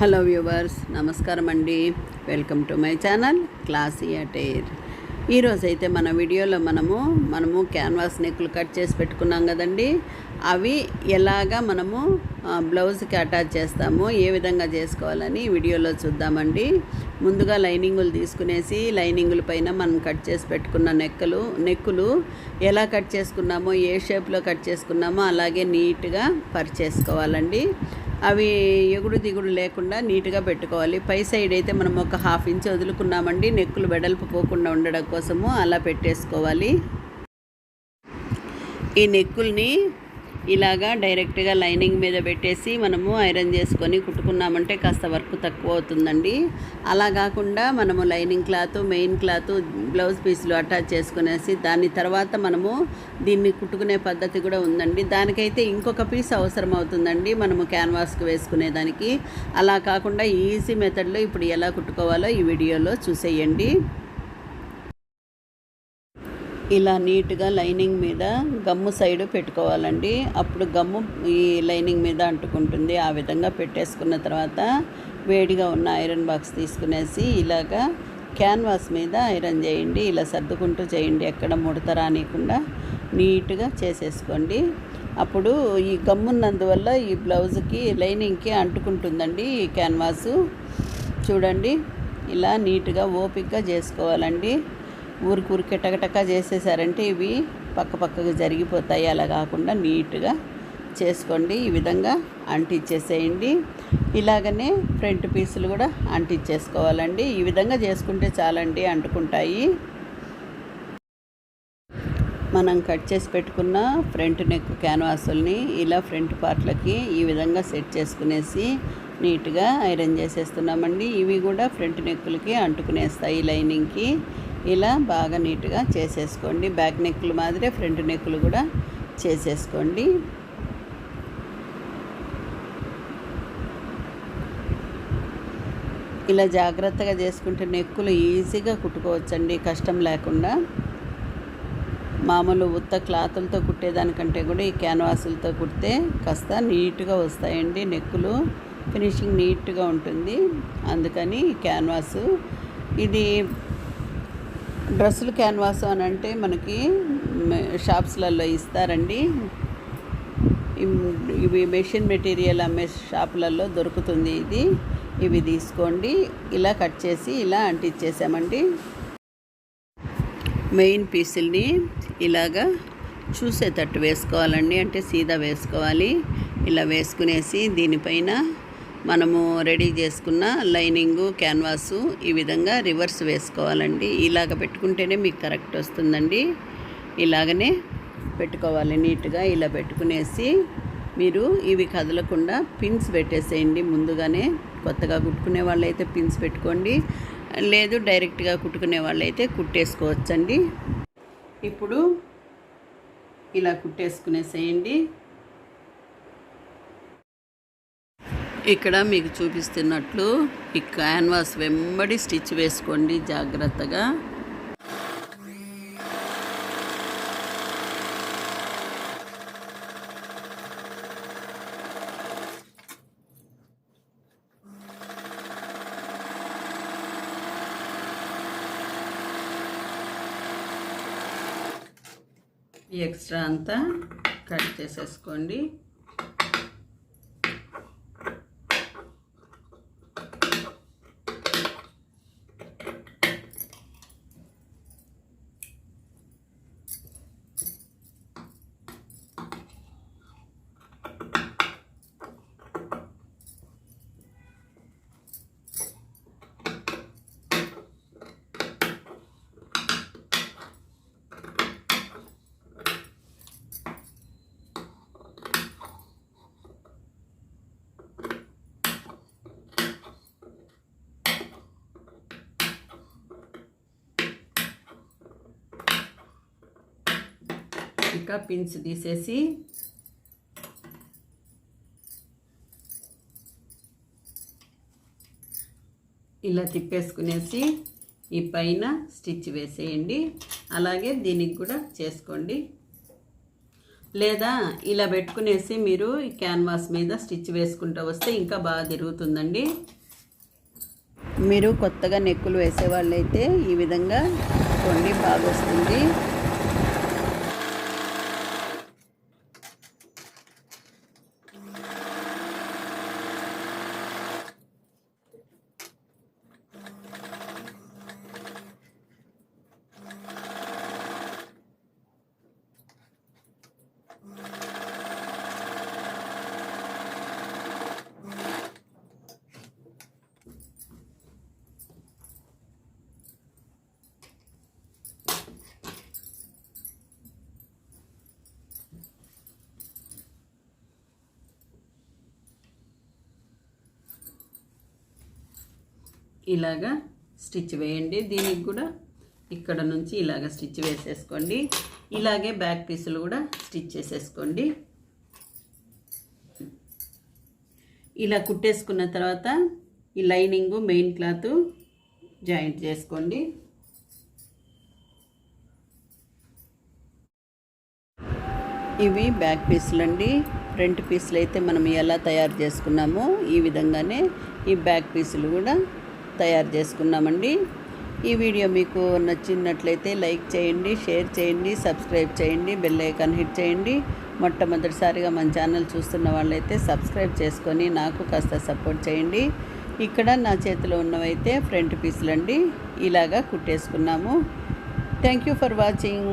Hello viewers నమస్కారం అండి. Welcome to my channel classy attire. ఈరోజు అయితే మన వీడియోలో మనము మనము క్యాన్వాస్ నెక్కులు కట్ చేసి పెట్టుకున్నాం కదండి. అవి ఎలాగా మనము బ్లౌజ్కి అటాచ్ చేస్తాము ఏ విధంగా చేసుకోవాలని వీడియోలో చూద్దామండి. ముందుగా లైనింగులు తీసుకునేసి లైనింగుల పైన మనం కట్ చేసి పెట్టుకున్న నెక్కలు నెక్కులు ఎలా కట్ చేసుకున్నామో ఏ షేప్లో కట్ చేసుకున్నామో అలాగే నీట్గా పరిచేసుకోవాలండి. అవి ఎగుడు దిగుడు లేకుండా నీట్గా పెట్టుకోవాలి. పై సైడ్ అయితే మనం ఒక హాఫ్ ఇంచ్ వదులుకున్నామండి. నెక్కులు వెడల్పు పోకుండా ఉండడం కోసము అలా పెట్టేసుకోవాలి. ఈ నెక్కుల్ని ఇలాగా డైరెక్ట్గా లైనింగ్ మీద పెట్టేసి మనము ఐరన్ చేసుకొని కుట్టుకున్నామంటే కాస్త వర్క్ తక్కువ అవుతుందండి. అలా కాకుండా మనము lining cloth main cloth blouse పీసులు అటాచ్ చేసుకునేసి దాని తర్వాత మనము దీన్ని కుట్టుకునే పద్ధతి కూడా ఉందండి. దానికైతే ఇంకొక పీస్ అవసరం అవుతుందండి మనము క్యాన్వాస్కి వేసుకునేదానికి అలా కాకుండా ఈజీ మెథడ్లో ఇప్పుడు ఎలా కుట్టుకోవాలో ఈ వీడియోలో చూసేయండి. ఇలా నీట్గా లైనింగ్ మీద గమ్ము సైడ్ పెట్టుకోవాలండి. అప్పుడు గమ్ము ఈ లైనింగ్ మీద అంటుకుంటుంది. ఆ విధంగా పెట్టేసుకున్న తర్వాత వేడిగా ఉన్న ఐరన్ బాక్స్ తీసుకునేసి ఇలాగా క్యాన్వాస్ మీద ఐరన్ చేయండి. ఇలా సర్దుకుంటూ చేయండి. ఎక్కడ ముడత రానియకుండా నీట్గా చేసేసుకోండి. అప్పుడు ఈ గమ్మున్నందువల్ల ఈ బ్లౌజ్కి లైనింగ్కి అంటుకుంటుందండి ఈ క్యాన్వాసు. చూడండి. ఇలా నీట్గా ఓపిక్గా చేసుకోవాలండి. ఊరికి ఊరికే టకటక చేసేసారంటే ఇవి పక్క పక్కకు జరిగిపోతాయి. అలా కాకుండా నీట్గా చేసుకోండి. ఈ విధంగా అంటించేసేయండి ఇలాగనే ఫ్రంట్ పీసులు కూడా అంటించేసుకోవాలండి ఈ విధంగా చేసుకుంటే చాలండి అంటుకుంటాయి. మనం కట్ చేసి పెట్టుకున్న ఫ్రంట్ నెక్ క్యాన్వాసుల్ని ఇలా ఫ్రంట్ పార్ట్లకి ఈ విధంగా సెట్ చేసుకునేసి నీట్గా ఐరన్ చేసేస్తున్నామండి. ఇవి కూడా ఫ్రంట్ నెక్కులకి అంటుకునేస్తాయి లైనింగ్కి. ఇలా బాగా నీట్గా చేసేసుకోండి. బ్యాక్ నెక్కులు మాదిరే ఫ్రంట్ నెక్కులు కూడా చేసేసుకోండి. ఇలా జాగ్రత్తగా చేసుకుంటే నెక్కులు ఈజీగా కుట్టుకోవచ్చండి. కష్టం లేకుండా. మామూలు ఉత్త క్లాతులతో కుట్టేదానికంటే కూడా ఈ క్యాన్వాసులతో కుడితే కాస్త నీట్గా వస్తాయండి నెక్కులు. ఫినిషింగ్ నీట్గా ఉంటుంది. అందుకని ఈ క్యాన్వాసు. ఇది డ్రెస్సులు క్యాన్వాస్ అని అంటే మనకి షాప్స్లలో ఇస్తారండి. ఇవి మెషిన్ మెటీరియల్ అమ్మే షాపులలో దొరుకుతుంది ఇది. ఇవి తీసుకోండి. ఇలా కట్ చేసి ఇలా అంటించేసామండి మెయిన్ పీసుల్ని ఇలాగా చూసేటట్టు వేసుకోవాలండి. అంటే సీదా వేసుకోవాలి. ఇలా వేసుకునేసి దీనిపైన మనము రెడీ చేసుకున్న లైనింగు క్యాన్వాసు ఈ విధంగా రివర్స్ వేసుకోవాలండి. ఇలాగ పెట్టుకుంటేనే మీకు కరెక్ట్ వస్తుందండి. ఇలాగనే పెట్టుకోవాలి నీట్గా. ఇలా పెట్టుకునేసి మీరు ఇవి కదలకుండా పిన్స్ పెట్టేసేయండి. ముందుగానే కొత్తగా కుట్టుకునే వాళ్ళైతే పిన్స్ పెట్టుకోండి. లేదు డైరెక్ట్గా కుట్టుకునే వాళ్ళైతే కుట్టేసుకోవచ్చండి. ఇప్పుడు ఇలా కుట్టేసుకునేసేయండి. ఇక్కడ మీకు చూపిస్తున్నట్లు ఈ క్యాన్వాస్ వెంబడి స్టిచ్ వేసుకోండి జాగ్రత్తగా. ఈ ఎక్స్ట్రా అంతా కట్ చేసేసుకోండి. ఇంకా పిన్స్ తీసేసి ఇలా తిప్పేసుకునేసి ఈ పైన స్టిచ్ వేసేయండి. అలాగే దీనికి కూడా చేసుకోండి. లేదా ఇలా పెట్టుకునేసి మీరు ఈ క్యాన్వాస్ మీద స్టిచ్ వేసుకుంటూ వస్తే ఇంకా బాగా తిరుగుతుందండి. మీరు కొత్తగా నెక్కులు వేసే వాళ్ళైతే ఈ విధంగా కొన్ని బాగా వస్తుంది ఇలాగా స్టిచ్ వేయండి. దీనికి కూడా ఇక్కడ నుంచి ఇలాగ స్టిచ్ వేసేసుకోండి. ఇలాగే బ్యాక్ పీసులు కూడా స్టిచ్ చేసేసుకోండి. ఇలా కుట్టేసుకున్న తర్వాత ఈ లైనింగ్ మెయిన్ క్లాత్ జాయింట్ చేసుకోండి. ఇవి బ్యాక్ పీసులు అండి ఫ్రంట్ పీసులు అయితే మనం ఎలా తయారు చేసుకున్నామో ఈ విధంగానే ఈ బ్యాక్ పీసులు కూడా తయారు చేసుకున్నామండి. ఈ వీడియో మీకు నచ్చినట్లయితే లైక్ చేయండి షేర్ చేయండి సబ్స్క్రైబ్ చేయండి బెల్ ఐకాన్ హిట్ చేయండి. మొట్టమొదటిసారిగా మన ఛానల్ చూస్తున్న వాళ్ళైతే సబ్స్క్రైబ్ చేసుకొని నాకు కాస్త సపోర్ట్ చేయండి. ఇక్కడ నా చేతిలో ఉన్నవైతే ఫ్రంట్ పీసులు అండి ఇలాగా కుట్టేసుకున్నాము. Thank you for watching.